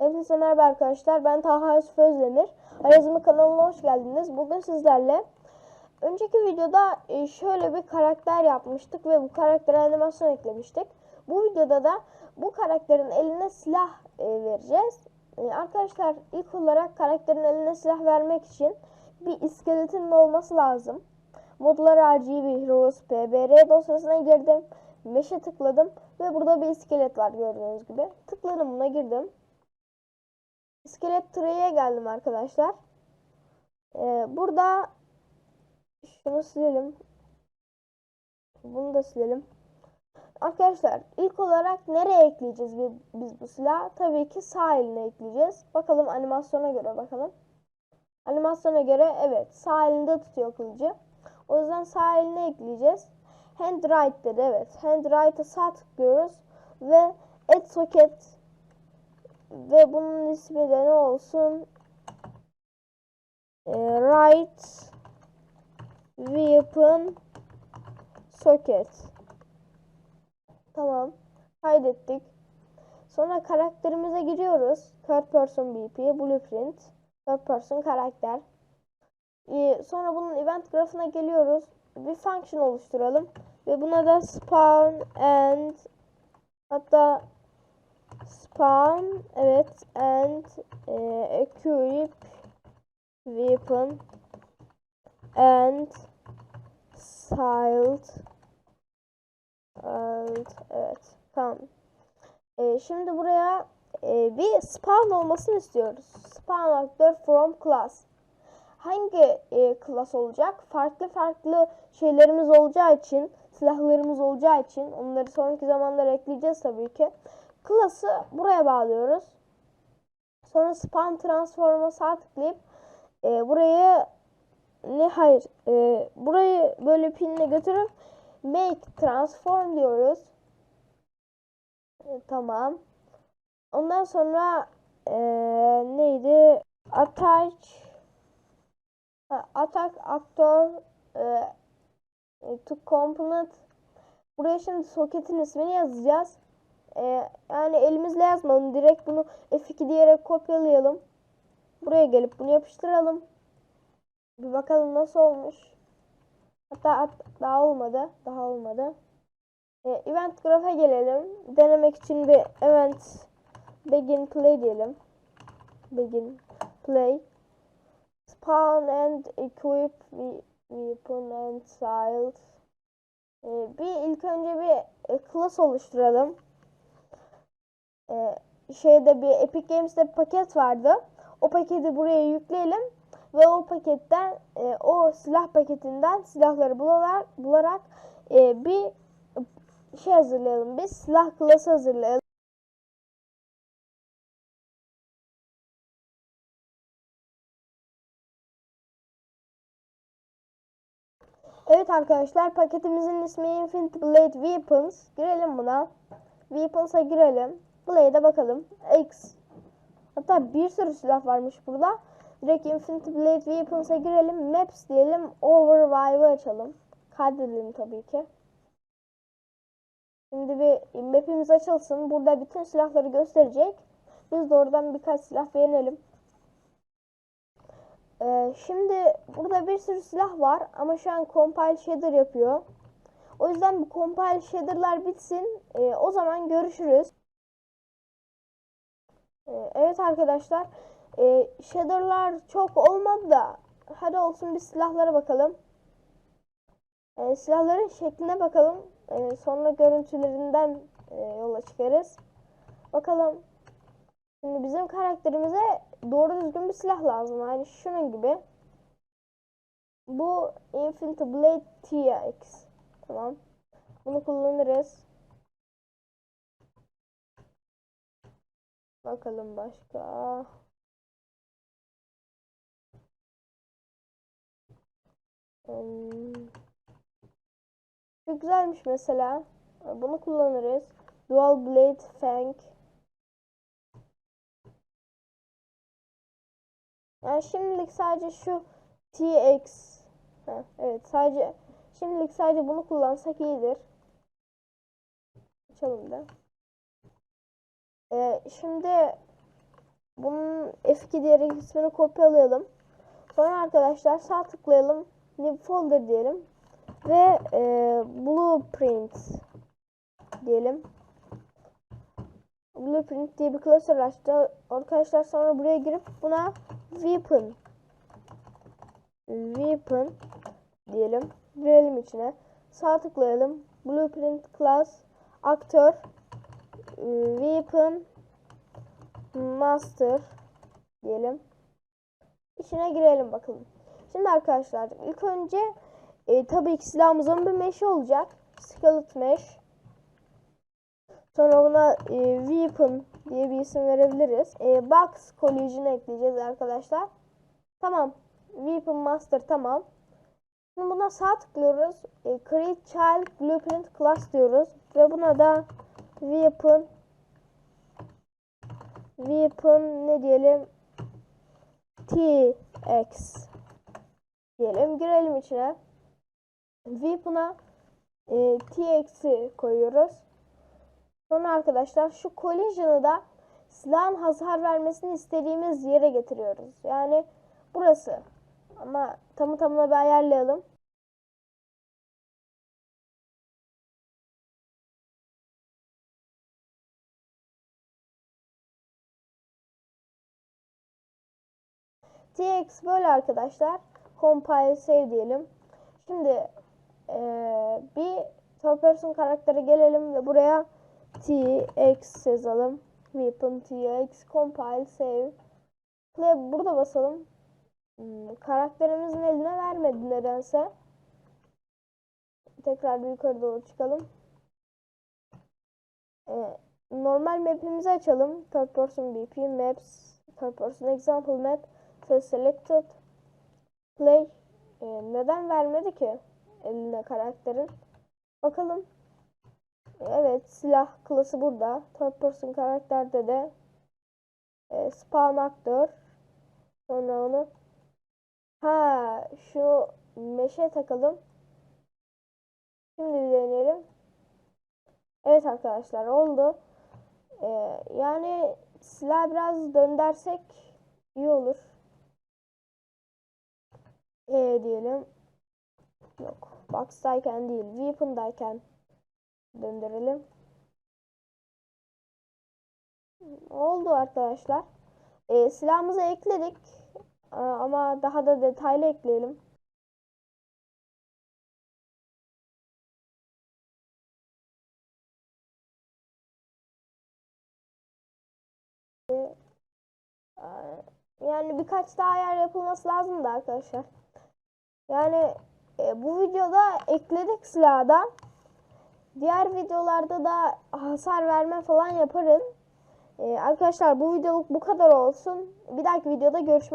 Hepinize merhaba arkadaşlar. Ben Taha Yusuf Özdemir. Arazimi kanalına hoş geldiniz. Bugün sizlerle önceki videoda e, şöyle bir karakter yapmıştık ve bu karaktere animasyon eklemiştik. Bu videoda da bu karakterin eline silah e, vereceğiz. E, Arkadaşlar ilk olarak karakterin eline silah vermek için bir iskeletin olması lazım. Modlar RGB Heroes PBR dosyasına girdim. Meşe tıkladım ve burada bir iskelet var gördüğünüz gibi. Tıkladım buna girdim. İskelet tree'ye geldim arkadaşlar. Ee, burada şunu silelim. Bunu da silelim. Arkadaşlar ilk olarak nereye ekleyeceğiz bi- biz bu silahı? Tabii ki sağ eline ekleyeceğiz. Bakalım animasyona göre bakalım. Animasyona göre evet sağ elinde tutuyor kılıcı. O yüzden sağ eline ekleyeceğiz. Hand right dedi evet. Hand right'a sağ tıklıyoruz ve add socket ve bunun ismi de ne olsun? Ee, right weapon socket. Tamam. Kaydettik. Sonra karakterimize giriyoruz. Third person BP, blueprint, third person karakter. Ee, sonra bunun event grafına geliyoruz. Bir function oluşturalım. Ve buna da spawn and hatta spawn evet and e, equip weapon and sild Alt, evet tamam. E, şimdi buraya e, bir spawn olmasını istiyoruz. Spawn aktör from class. Hangi e, class olacak? Farklı farklı şeylerimiz olacağı için silahlarımız olacağı için onları sonraki zamanlarda ekleyeceğiz tabii ki Class'ı buraya bağlıyoruz. Sonra spawn transform'a sağ tıklayıp e, burayı ne hayır e, burayı böyle pinle götürüp make transform diyoruz. E, tamam. Ondan sonra e, neydi? Attach attack actor e, to component Buraya şimdi soketin ismini yazacağız. Ee, yani elimizle yazmalım. Direkt bunu F2 diyerek kopyalayalım. Buraya gelip bunu yapıştıralım. Bir bakalım nasıl olmuş. Hatta at- daha olmadı. Daha olmadı. Ee, event graph'a gelelim. Denemek için bir event begin play diyelim. Begin play. Spawn and equip we- weapon and child. Ee, bir ilk önce bir e, class oluşturalım e, şeyde bir Epic Games'te bir paket vardı. O paketi buraya yükleyelim ve o paketten e, o silah paketinden silahları bularak, bularak e, bir şey hazırlayalım. Bir silah klası hazırlayalım. Evet arkadaşlar paketimizin ismi Infinite Blade Weapons. Girelim buna. Weapons'a girelim. Blade'e bakalım. X. Hatta bir sürü silah varmış burada. Direkt Infinite Blade Weapons'a girelim. Maps diyelim. Overvive'ı açalım. Kaydedelim tabii ki. Şimdi bir map'imiz açılsın. Burada bütün silahları gösterecek. Biz de oradan birkaç silah beğenelim. Ee, şimdi burada bir sürü silah var ama şu an compile shader yapıyor. O yüzden bu compile shader'lar bitsin. Ee, o zaman görüşürüz. Ee, evet arkadaşlar. Ee, shader'lar çok olmadı da hadi olsun bir silahlara bakalım. Ee, silahların şekline bakalım. Ee, sonra görüntülerinden e, yola çıkarız. Bakalım. Şimdi bizim karakterimize doğru düzgün bir silah lazım. Yani şunun gibi. Bu Infinite Blade TX. Tamam. Bunu kullanırız. Bakalım başka. Çok güzelmiş mesela. Bunu kullanırız. Dual Blade Fang. Yani şimdilik sadece şu TX. Ha, evet sadece şimdilik sadece bunu kullansak iyidir. Açalım da. Ee, şimdi bunun F2 diyerek ismini kopyalayalım. Sonra arkadaşlar sağ tıklayalım. New folder diyelim. Ve e, blueprint diyelim. Blueprint diye bir klasör açtı. Arkadaşlar sonra buraya girip buna weapon weapon diyelim. Girelim içine. Sağ tıklayalım. Blueprint class aktör weapon master diyelim. İçine girelim bakalım. Şimdi arkadaşlar ilk önce e, tabii ki silahımızın bir meşi olacak. Skeleton mesh. Sonra buna e, weapon diye bir isim verebiliriz. E, box collision ekleyeceğiz arkadaşlar. Tamam. Weapon master tamam. Şimdi buna sağ tıklıyoruz. E, create child blueprint class diyoruz. Ve buna da weapon weapon ne diyelim tx diyelim. Girelim içine. Weapon'a e, tx'i koyuyoruz. Sonra arkadaşlar şu collision'ı da silahın hasar vermesini istediğimiz yere getiriyoruz. Yani burası. Ama tamı tamına bir ayarlayalım. Tx böyle arkadaşlar. Compile save diyelim. Şimdi eee, bir third person karaktere gelelim ve buraya tx yazalım. Weapon tx compile save. Play burada basalım. Hmm, karakterimizin eline vermedi nedense. Tekrar bir yukarı doğru çıkalım. Ee, normal map'imizi açalım. Third person BP maps. Third person example map. Say selected. Play. Ee, neden vermedi ki eline karakterin? Bakalım. Evet silah klası burada. Third person karakterde de e, spawn aktör. Sonra onu ha şu meşe takalım. Şimdi deneyelim. Evet arkadaşlar oldu. Ee, yani silah biraz döndersek iyi olur. E diyelim. Yok. Box'tayken değil. Weapon'dayken döndürelim. Oldu arkadaşlar. Ee, silahımızı ekledik. Aa, ama daha da detaylı ekleyelim. Aa, Yani birkaç daha ayar yapılması lazım da arkadaşlar. Yani e, bu videoda ekledik silahdan. Diğer videolarda da hasar verme falan yaparız. Ee, arkadaşlar bu videoluk bu kadar olsun. Bir dahaki videoda görüşmek